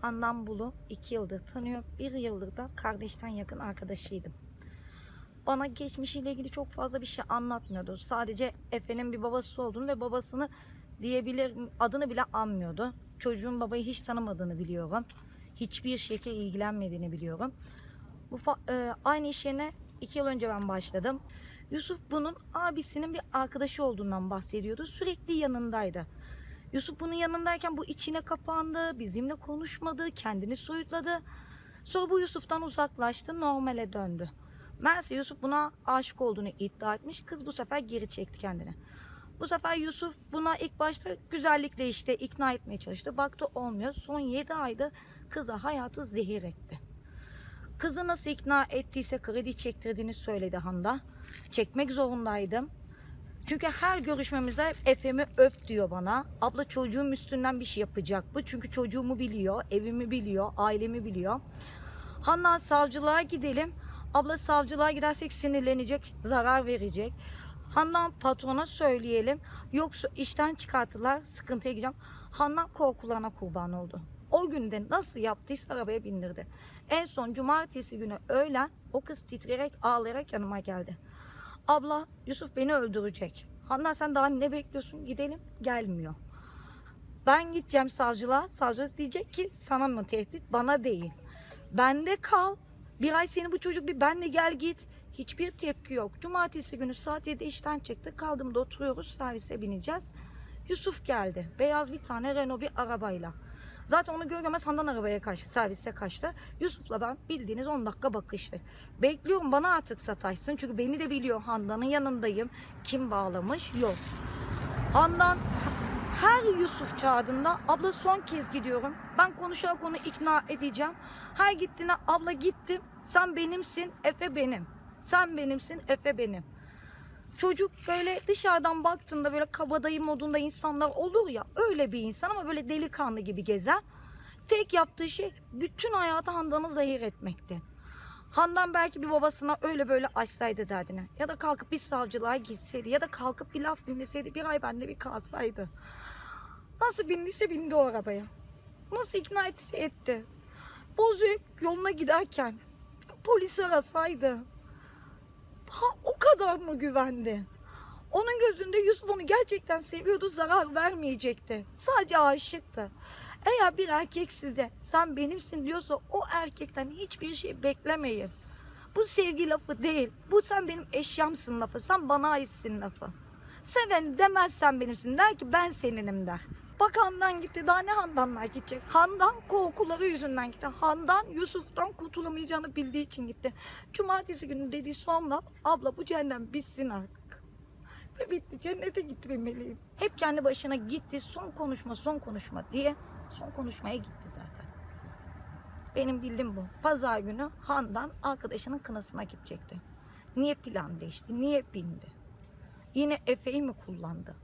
Handan Bulu iki yıldır tanıyor. Bir yıldır da kardeşten yakın arkadaşıydım. Bana geçmişiyle ilgili çok fazla bir şey anlatmıyordu. Sadece Efe'nin bir babası olduğunu ve babasını diyebilir adını bile anmıyordu. Çocuğun babayı hiç tanımadığını biliyorum. Hiçbir şekilde ilgilenmediğini biliyorum. Bu e, aynı iş yerine iki yıl önce ben başladım. Yusuf bunun abisinin bir arkadaşı olduğundan bahsediyordu. Sürekli yanındaydı. Yusuf bunun yanındayken bu içine kapandı, bizimle konuşmadı, kendini soyutladı. Sonra bu Yusuf'tan uzaklaştı, normale döndü. Meğerse Yusuf buna aşık olduğunu iddia etmiş. Kız bu sefer geri çekti kendini. Bu sefer Yusuf buna ilk başta güzellikle işte ikna etmeye çalıştı. Baktı olmuyor. Son 7 ayda kıza hayatı zehir etti. Kızı nasıl ikna ettiyse kredi çektirdiğini söyledi Handa. Çekmek zorundaydım. Çünkü her görüşmemizde Efe'mi öp diyor bana. Abla çocuğum üstünden bir şey yapacak bu. Çünkü çocuğumu biliyor, evimi biliyor, ailemi biliyor. Handan savcılığa gidelim. Abla savcılığa gidersek sinirlenecek, zarar verecek. Handan patrona söyleyelim. Yoksa işten çıkarttılar, sıkıntıya gireceğim. Handan korkularına kurban oldu. O günde nasıl yaptıysa arabaya bindirdi. En son cumartesi günü öğlen o kız titreyerek ağlayarak yanıma geldi. Abla Yusuf beni öldürecek. Handan sen daha ne bekliyorsun? Gidelim. Gelmiyor. Ben gideceğim savcılığa. Savcılık diyecek ki sana mı tehdit? Bana değil. Bende kal. Bir ay seni bu çocuk bir benle gel git. Hiçbir tepki yok. Cumartesi günü saat 7'de işten çıktı. Kaldığımda oturuyoruz. Servise bineceğiz. Yusuf geldi. Beyaz bir tane Renault bir arabayla. Zaten onu görmez Handan arabaya kaçtı. Servise kaçtı. Yusuf'la ben bildiğiniz 10 dakika bakıştı. Bekliyorum bana artık sataşsın. Çünkü beni de biliyor. Handan'ın yanındayım. Kim bağlamış? Yok. Handan her Yusuf çağırdığında abla son kez gidiyorum. Ben konuşarak onu ikna edeceğim. Her gittiğinde abla gittim. Sen benimsin, Efe benim. Sen benimsin, Efe benim. Çocuk böyle dışarıdan baktığında böyle kabadayı modunda insanlar olur ya öyle bir insan ama böyle delikanlı gibi gezen. Tek yaptığı şey bütün hayatı Handan'ı zehir etmekti. Handan belki bir babasına öyle böyle açsaydı derdine. Ya da kalkıp bir savcılığa gitseydi. Ya da kalkıp bir laf dinleseydi. Bir ay bende bir kalsaydı. Nasıl bindiyse bindi o arabaya. Nasıl ikna ettiyse etti. Bozüyük yoluna giderken polisi arasaydı. Ha, o kadar mı güvendi? Onun gözünde Yusuf onu gerçekten seviyordu, zarar vermeyecekti. Sadece aşıktı. Eğer bir erkek size sen benimsin diyorsa o erkekten hiçbir şey beklemeyin. Bu sevgi lafı değil. Bu sen benim eşyamsın lafı. Sen bana aitsin lafı. Seven demez sen benimsin. Der ki ben seninim der. Bak Handan gitti. Daha ne Handanlar gidecek? Handan korkuları yüzünden gitti. Handan Yusuf'tan kurtulamayacağını bildiği için gitti. Cumartesi günü dediği son laf abla bu cehennem bitsin artık. Ve bitti. Cennete gitti benim meleğim. Hep kendi başına gitti. Son konuşma, son konuşma diye son konuşmaya gitti zaten. Benim bildiğim bu. Pazar günü Handan arkadaşının kınasına gidecekti. Niye plan değişti? Niye bindi? Yine Efe'yi mi kullandı?